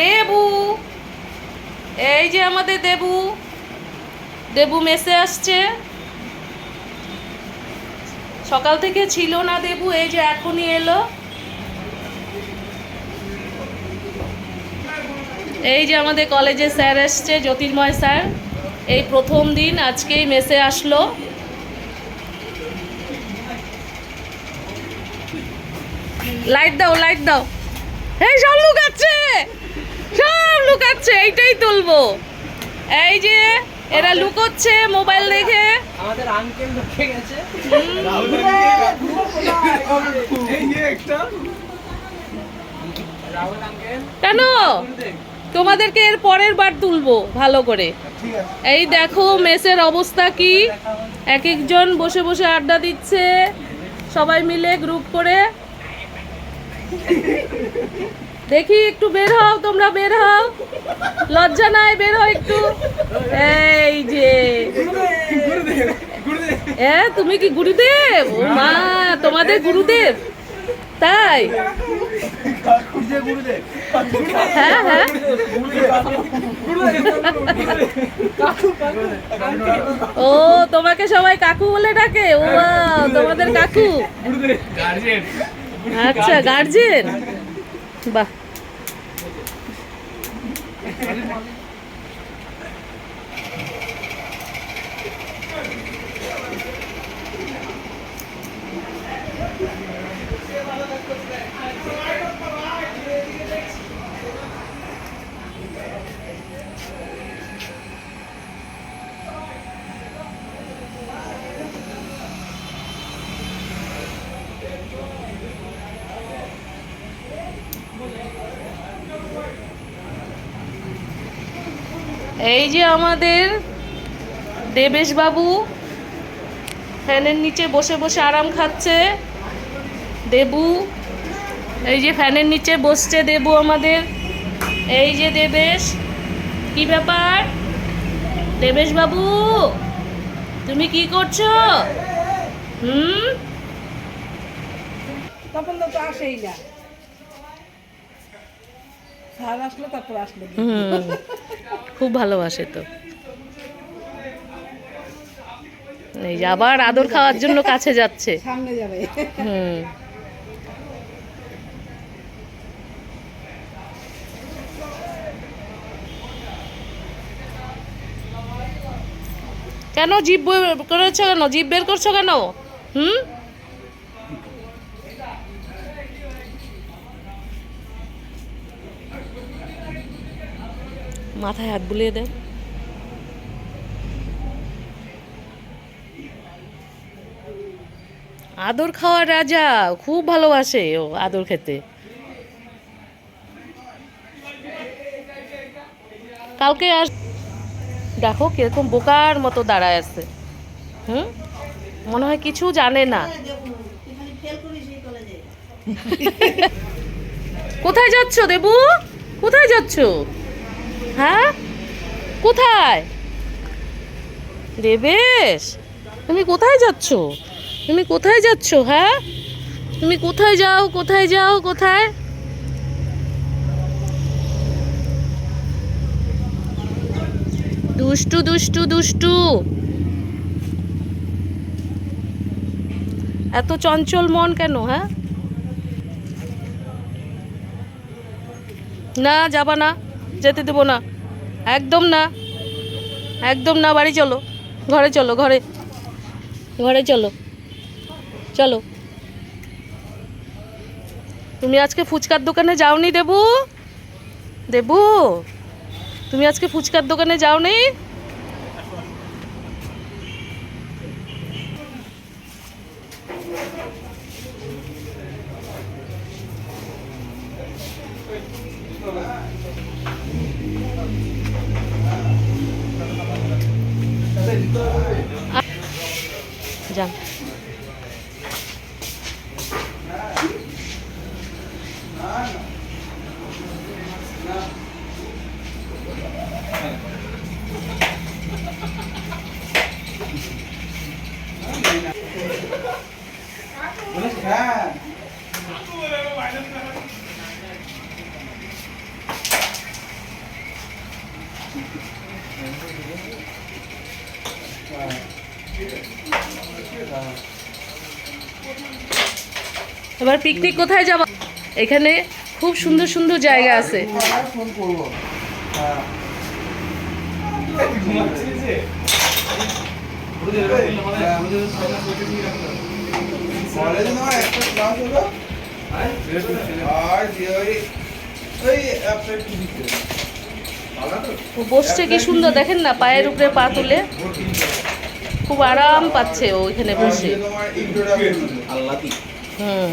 দেবু, এই যে আমাদের দেবু দেবু মেসে আসছে। সকাল থেকে ছিল না দেবু, এই যে এখনই এলো। এই যে আমাদের কলেজে স্যার এসছে, জ্যোতির্ময় স্যার। এই প্রথম দিন আজকেই মেসে আসলো। লাইট দাও লাইট দাও। হ্যাঁ সব লুকাচ্ছে! সব লুকাচ্ছে এইটাই তুলবো। এই যে এরা লুকোচ্ছে মোবাইল দেখে। আমাদের আঙ্কেল ঢুকে গেছে। এই যে একটা। রাহুল আঙ্কেল কেন? তোমাদেরকে এর পরের বার তুলবো ভালো করে। এই দেখো মেসের অবস্থা কি? এক একজন বসে বসে আড্ডা দিচ্ছে। সবাই মিলে গ্রুপ করে। দেখি একটু বের হও তোমরা বের হও। লজ্জা নাই বের হও একটু। এই যে। এ তুমি কি গুরুদেব? ও মা তোমাদের গুরুদেব। তাই? হ্যাঁ হ্যাঁ। ও তোমাকে সবাই কাকু বলে ডাকে? ও তোমাদের কাকু। আচ্ছা গার্জেন বাহ। এই যে আমাদের দেবেশ বাবু ফ্যানের নিচে বসে বসে আরাম খাচ্ছে। দেবু এই যে ফ্যানের নিচে বসছে দেবু আমাদের। এই যে দেবেশ কি ব্যাপার? দেবেশ বাবু তুমি কি করছ? হুম? তখন তো আসেই না। স্যার আসলো তারপর আসলো হুম। খুব ভালোবাসে তো। এই যে আবার আদর খাওয়ার জন্য কাছে যাচ্ছে। সামনে যাবে। হুম। কেন? জিভ বের করেছ কেন? জিভ বের করছ কেন? হুম? মাথায় হাত বুলিয়ে দেয়। আদর খাওয়ার রাজা খুব ভালোবাসে ও আদর খেতে। কালকে আস দেখো কীরকম বোকার মতো দাঁড়ায় আছে। হুম? মনে হয় কিছু জানে না। কোথায় যাচ্ছ দেবু? কোথায় যাচ্ছ? হ্যাঁ? কোথায়? দেবেশ তুমি কোথায় যাচ্ছ? তুমি কোথায় যাচ্ছ হ্যাঁ? তুমি কোথায় যাও কোথায় যাও, কোথায়? দুষ্টু দুষ্টু দুষ্টু। এত চঞ্চল মন কেন হ্যাঁ? না, যাবা না। যেতে দেবো না। একদম না। একদম না, বাড়ি চলো। ঘরে চলো, ঘরে। ঘরে চলো। চলো। তুমি আজকে ফুচকার দোকানে যাওনি দেবু? দেবু, তুমি আজকে ফুচকার দোকানে যাওনি? যান। হ্যাঁ এবার পিকনিক কোথায় যাব? এখানে খুব সুন্দর সুন্দর জায়গা আছে। হ্যাঁ। বসছে কি সুন্দর দেখেন না পায়ের উপরে পা তুলে। খুব আরাম পাচ্ছে ও ওইখানে বসে। হুম।